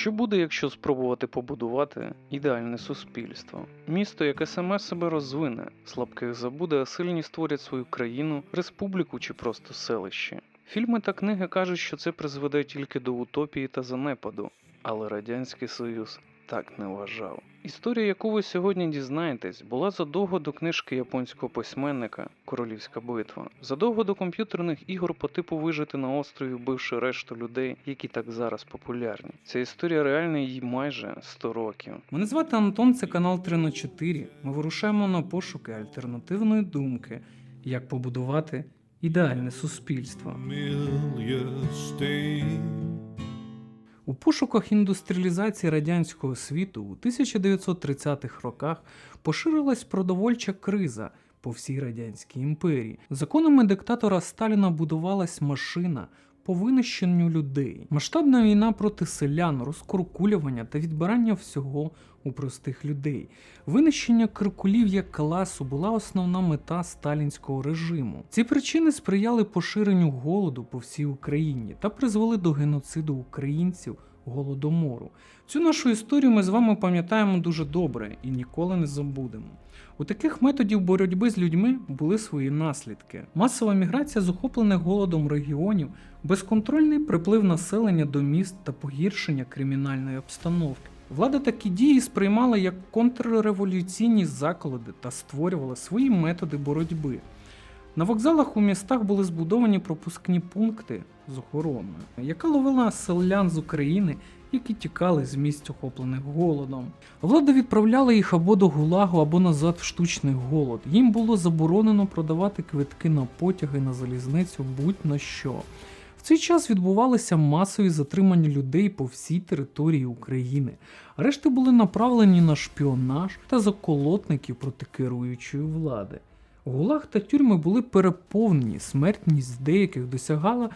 Що буде, якщо спробувати побудувати ідеальне суспільство? Місто, яке саме себе розвине, слабких забуде, а сильні створять свою країну, республіку чи просто селище. Фільми та книги кажуть, що це призведе тільки до утопії та занепаду, але Радянський Союз так не вважав. Історія, яку ви сьогодні дізнаєтесь, була задовго до книжки японського письменника Королівська битва, задовго до комп'ютерних ігор по типу вижити на острові, вбивши решту людей, які так зараз популярні. Ця історія реальна їй майже 100 років. Мене звати Антон, це канал 3 на 4. Ми вирушаємо на пошуки альтернативної думки, як побудувати ідеальне суспільство. У пошуках індустріалізації радянського світу у 1930-х роках поширилась продовольча криза по всій радянській імперії. Законами диктатора Сталіна будувалась машина по винищенню людей. Масштабна війна проти селян, розкуркулювання та відбирання всього у простих людей. Винищення крикулів як класу була основна мета сталінського режиму. Ці причини сприяли поширенню голоду по всій Україні та призвели до геноциду українців голодомору. Цю нашу історію ми з вами пам'ятаємо дуже добре і ніколи не забудемо. У таких методів боротьби з людьми були свої наслідки: масова міграція з голодом регіонів, безконтрольний приплив населення до міст та погіршення кримінальної обстановки. Влада такі дії сприймала як контрреволюційні заклади та створювала свої методи боротьби. На вокзалах у містах були збудовані пропускні пункти з охороною, яка ловила селян з України, які тікали з місць охоплених голодом. Влада відправляла їх або до гулагу, або назад в штучний голод. Їм було заборонено продавати квитки на потяги на залізницю будь-на що. В цей час відбувалися масові затримання людей по всій території України. Решти були направлені на шпіонаж та заколотників проти керуючої влади. Гулаг та тюрми були переповнені, смертність деяких досягала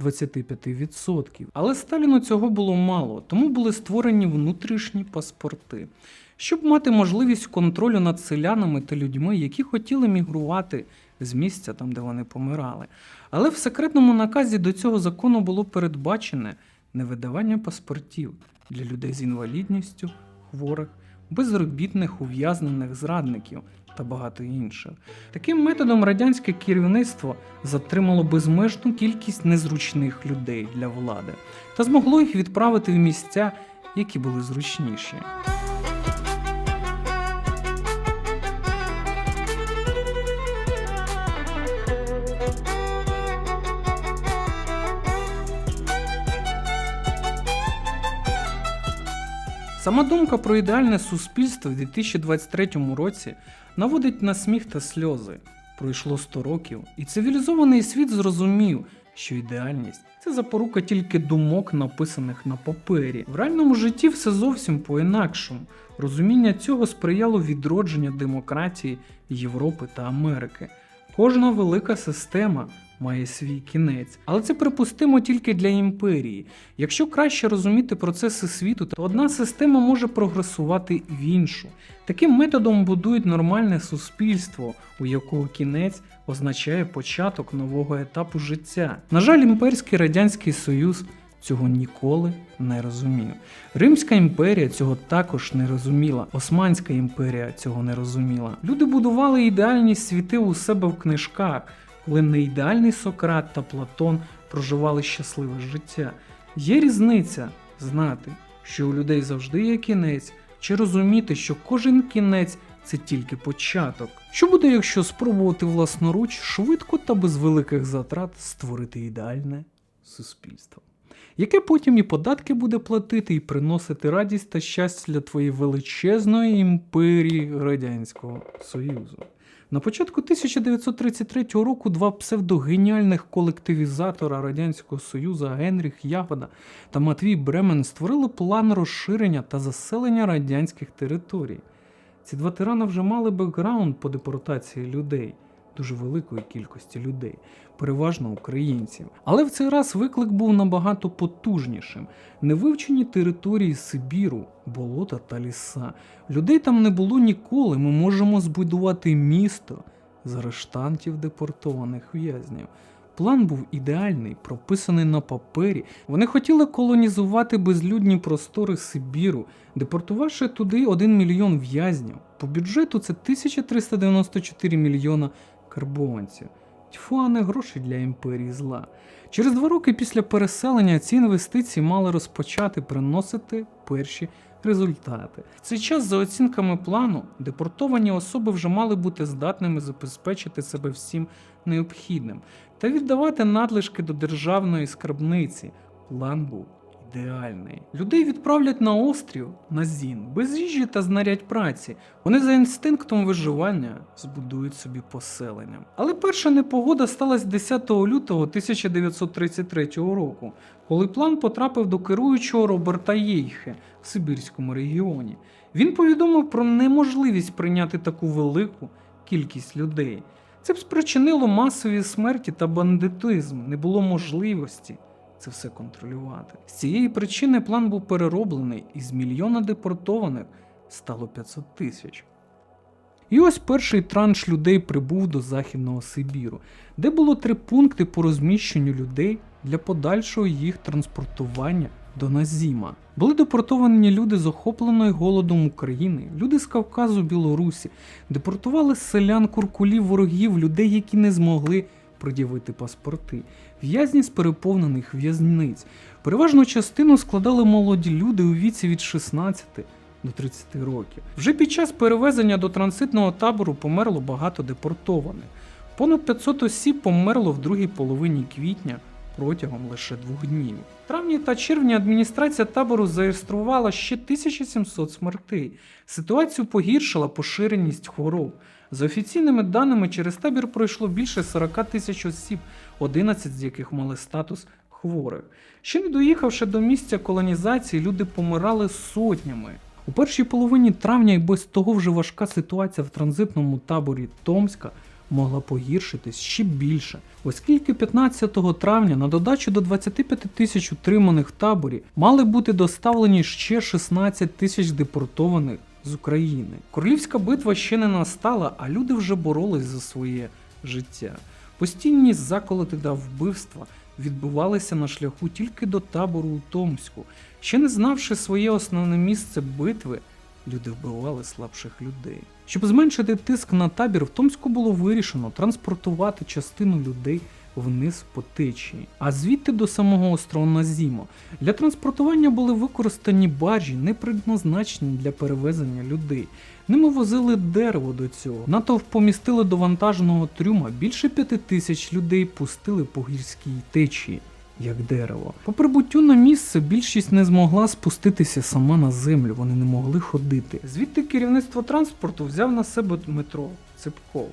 25%. Але Сталіну цього було мало, тому були створені внутрішні паспорти, щоб мати можливість контролю над селянами та людьми, які хотіли мігрувати з місця там, де вони помирали. Але в секретному наказі до цього закону було передбачене невидавання паспортів для людей з інвалідністю, хворих, безробітних, ув'язнених зрадників та багато інших. Таким методом радянське керівництво затримало безмежну кількість незручних людей для влади та змогло їх відправити в місця, які були зручніші. Сама думка про ідеальне суспільство в 2023 році наводить на сміх та сльози. Пройшло 100 років, і цивілізований світ зрозумів, що ідеальність це запорука тільки думок, написаних на папері. В реальному житті все зовсім по-інакшому. Розуміння цього сприяло відродженню демократії Європи та Америки. Кожна велика система має свій кінець, але це припустимо тільки для імперії. Якщо краще розуміти процеси світу, то одна система може прогресувати в іншу. Таким методом будують нормальне суспільство, у якого кінець означає початок нового етапу життя. На жаль, імперський радянський союз цього ніколи не розумів. Римська імперія цього також не розуміла. Османська імперія цього не розуміла. Люди будували ідеальні світи у себе в книжках, коли не ідеальний Сократ та Платон проживали щасливе життя. Є різниця знати, що у людей завжди є кінець, чи розуміти, що кожен кінець це тільки початок. Що буде, якщо спробувати власноруч швидко та без великих затрат створити ідеальне суспільство? Яке потім і податки буде платити, і приносити радість та щастя для твоєї величезної імперії Радянського Союзу. На початку 1933 року два псевдогеніальних колективізатора Радянського Союзу Генріх Ягода та Матвій Бремен створили план розширення та заселення радянських територій. Ці два тирани вже мали бекграунд по депортації людей, дуже великої кількості людей, переважно українців. Але в цей раз виклик був набагато потужнішим. Невивчені території Сибіру, болота та ліса. Людей там не було ніколи. Ми можемо збудувати місто з арештантів депортованих в'язнів. План був ідеальний, прописаний на папері. Вони хотіли колонізувати безлюдні простори Сибіру, депортувавши туди 1 мільйон в'язнів. По бюджету це 1394 мільйона карбованців. Тьфу, а не гроші для імперії зла. Через два роки після переселення ці інвестиції мали розпочати приносити перші результати. В цей час, за оцінками плану, депортовані особи вже мали бути здатними забезпечити себе всім необхідним та віддавати надлишки до державної скарбниці. План був ідеальний. Людей відправлять на острів на Зін, без їжі та знарядь праці. Вони за інстинктом виживання збудують собі поселення. Але перша непогода сталася 10 лютого 1933 року, коли план потрапив до керуючого Роберта Єйхе в Сибірському регіоні. Він повідомив про неможливість прийняти таку велику кількість людей. Це б спричинило масові смерті та бандитизм, не було можливості це все контролювати. З цієї причини план був перероблений, і з мільйона депортованих стало 500 тисяч. І ось перший транш людей прибув до Західного Сибіру, де було три пункти по розміщенню людей для подальшого їх транспортування до Назіма. Були депортовані люди з охопленої голодом України, люди з Кавказу, Білорусі, депортували селян, куркулів, ворогів, людей, які не змогли пред'явити паспорти, в'язні з переповнених в'язниць. Переважну частину складали молоді люди у віці від 16 до 30 років. Вже під час перевезення до транзитного табору померло багато депортованих. Понад 500 осіб померло в другій половині квітня протягом лише двох днів. Травні та червні адміністрація табору зареєструвала ще 1700 смертей. Ситуацію погіршила поширеність хвороб. За офіційними даними, через табір пройшло більше 40 тисяч осіб, 11 з яких мали статус хворих. Ще не доїхавши до місця колонізації, люди помирали сотнями. У першій половині травня і без того вже важка ситуація в транзитному таборі Томська могла погіршитись ще більше, оскільки 15 травня на додачу до 25 тисяч утриманих в таборі мали бути доставлені ще 16 тисяч депортованих з України. Королівська битва ще не настала, а люди вже боролись за своє життя. Постійні заколоти та вбивства відбувалися на шляху тільки до табору у Томську. Ще не знавши своє основне місце битви, люди вбивали слабших людей. Щоб зменшити тиск на табір, в Томську було вирішено транспортувати частину людей вниз по течії, а звідти до самого острова Назімо. Для транспортування були використані баржі, не предназначені для перевезення людей. Ними возили дерево до цього. Натовп помістили до вантажного трюма. Більше п'яти тисяч людей пустили по гірській течії. Як дерево. По прибуттю на місце більшість не змогла спуститися сама на землю, вони не могли ходити. Звідти керівництво транспорту взяв на себе Дмитро Цепков.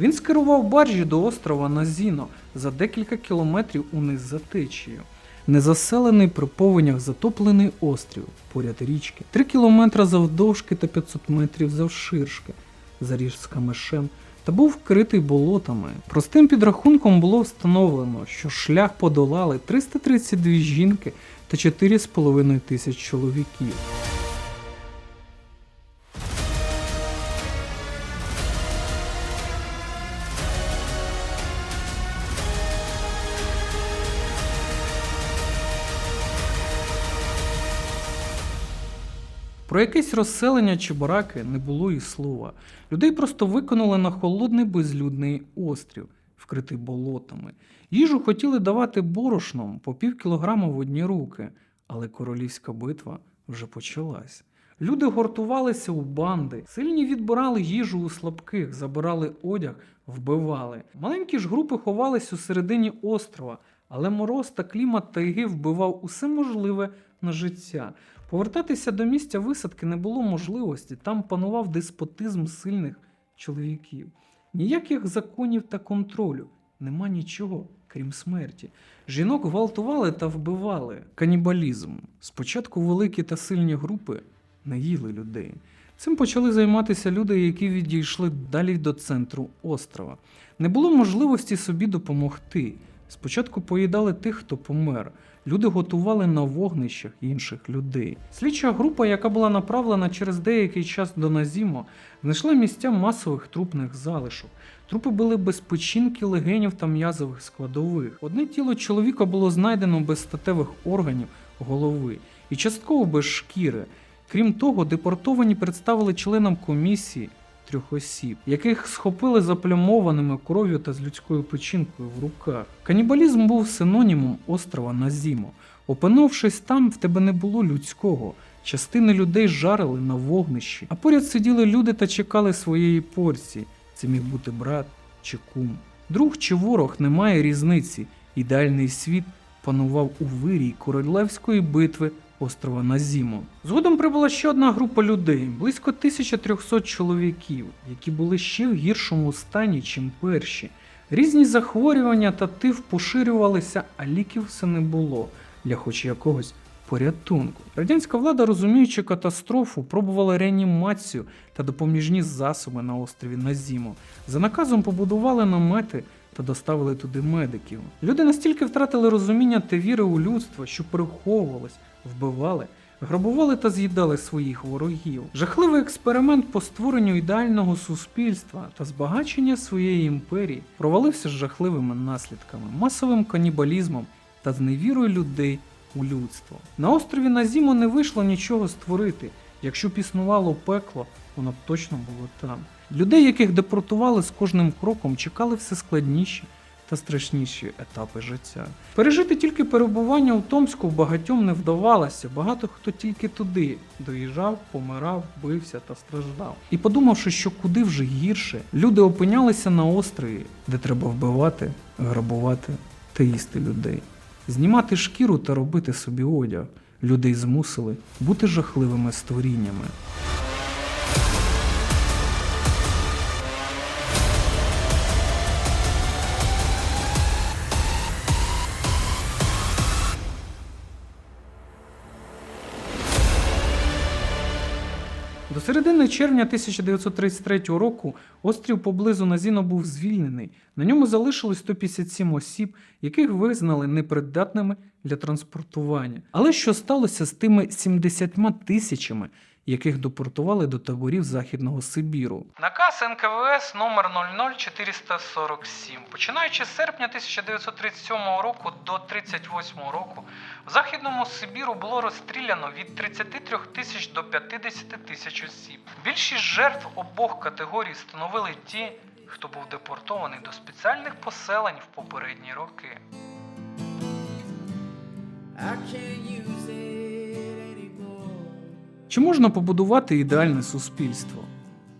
Він скерував баржі до острова Назіно за декілька кілометрів униз за течією. Незаселений при повенях затоплений острів поряд річки, 3 кілометри завдовжки та 500 метрів завширшки, заріж з камешем, та був вкритий болотами. Простим підрахунком було встановлено, що шлях подолали 332 жінки та 4,5 тисяч чоловіків. Про якесь розселення чи бараки не було і слова. Людей просто виконали на холодний безлюдний острів, вкритий болотами. Їжу хотіли давати борошном по пів кілограма в одні руки, але королівська битва вже почалась. Люди гуртувалися у банди, сильні відбирали їжу у слабких, забирали одяг, вбивали. Маленькі ж групи ховались у середині острова, але мороз та клімат тайги вбивав усе можливе на життя. Повертатися до місця висадки не було можливості, там панував деспотизм сильних чоловіків. Ніяких законів та контролю, нема нічого, крім смерті. Жінок гвалтували та вбивали. Канібалізм. Спочатку великі та сильні групи не їли людей. Цим почали займатися люди, які відійшли далі до центру острова. Не було можливості собі допомогти. Спочатку поїдали тих, хто помер. Люди готували на вогнищах інших людей. Слідча група, яка була направлена через деякий час до Назімо, знайшла місця масових трупних залишок. Трупи були без печінки, легенів та м'язових складових. Одне тіло чоловіка було знайдено без статевих органів голови і частково без шкіри. Крім того, депортовані представили членам комісії трьох осіб, яких схопили заплямованими кров'ю та з людською печінкою в руках. Канібалізм був синонімом острова Назімо. Опинувшись там, в тебе не було людського. Частини людей жарили на вогнищі, а поряд сиділи люди та чекали своєї порції. Це міг бути брат чи кум. Друг чи ворог немає різниці. Ідеальний світ панував у вирій королевської битви острова Назімо. Згодом прибула ще одна група людей, близько 1300 чоловіків, які були ще в гіршому стані, чим перші. Різні захворювання та тиф поширювалися, а ліків все не було для хоч якогось порятунку. Радянська влада, розуміючи катастрофу, пробувала реанімацію та допоміжні засоби на острові Назімо. За наказом побудували намети та доставили туди медиків. Люди настільки втратили розуміння та віри у людство, що переховувались, вбивали, грабували та з'їдали своїх ворогів. Жахливий експеримент по створенню ідеального суспільства та збагачення своєї імперії провалився з жахливими наслідками, масовим канібалізмом та зневірою людей у людство. На острові Назімо не вийшло нічого створити. Якщо б існувало пекло, воно б точно було там. Людей, яких депортували з кожним кроком, чекали все складніші та страшніші етапи життя. Пережити тільки перебування у Томську багатьом не вдавалося. Багато хто тільки туди доїжджав, помирав, бився та страждав. І подумавши, що куди вже гірше, люди опинялися на острові, де треба вбивати, грабувати та їсти людей, знімати шкіру та робити собі одяг. Людей змусили бути жахливими створіннями. До середини червня 1933 року острів поблизу Назіно був звільнений. На ньому залишилось 157 осіб, яких визнали непридатними для транспортування. Але що сталося з тими 70 тисячами, яких депортували до таборів Західного Сибіру? Наказ НКВС номер 00447. Починаючи з серпня 1937 року до 1938 року, в Західному Сибіру було розстріляно від 33 тисяч до 50 тисяч осіб. Більшість жертв обох категорій становили ті, хто був депортований до спеціальних поселень в попередні роки. I can't use. Чи можна побудувати ідеальне суспільство?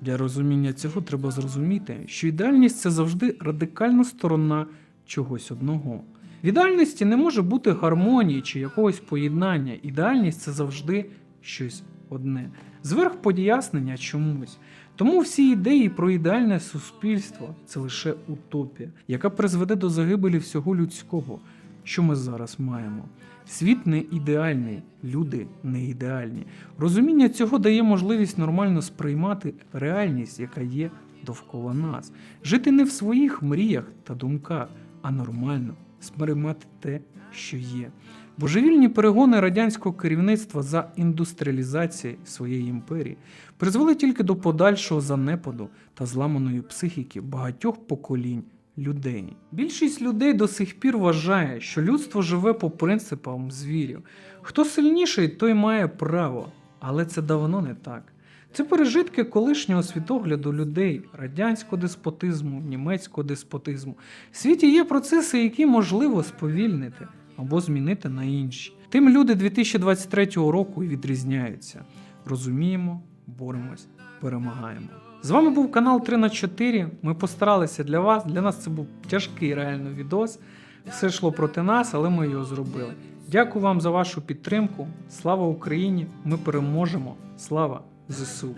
Для розуміння цього треба зрозуміти, що ідеальність це завжди радикальна сторона чогось одного. В ідеальності не може бути гармонії чи якогось поєднання. Ідеальність це завжди щось одне. Зверх пояснення чомусь. Тому всі ідеї про ідеальне суспільство це лише утопія, яка призведе до загибелі всього людського, що ми зараз маємо. Світ не ідеальний, люди не ідеальні. Розуміння цього дає можливість нормально сприймати реальність, яка є довкола нас, жити не в своїх мріях та думках, а нормально сприймати те, що є. Божевільні перегони радянського керівництва за індустріалізації своєї імперії призвели тільки до подальшого занепаду та зламаної психіки багатьох поколінь людей. Більшість людей до сих пір вважає, що людство живе по принципам звірів. Хто сильніший, той має право, але це давно не так. Це пережитки колишнього світогляду людей, радянського деспотизму, німецького деспотизму. В світі є процеси, які можливо сповільнити або змінити на інші. Тим люди 2023 року і відрізняються. Розуміємо, боремось, перемагаємо. З вами був канал 3 на 4 Ми постаралися для вас. Для нас це був тяжкий реально відос. Все йшло проти нас, але ми його зробили. Дякую вам за вашу підтримку. Слава Україні! Ми переможемо! Слава ЗСУ!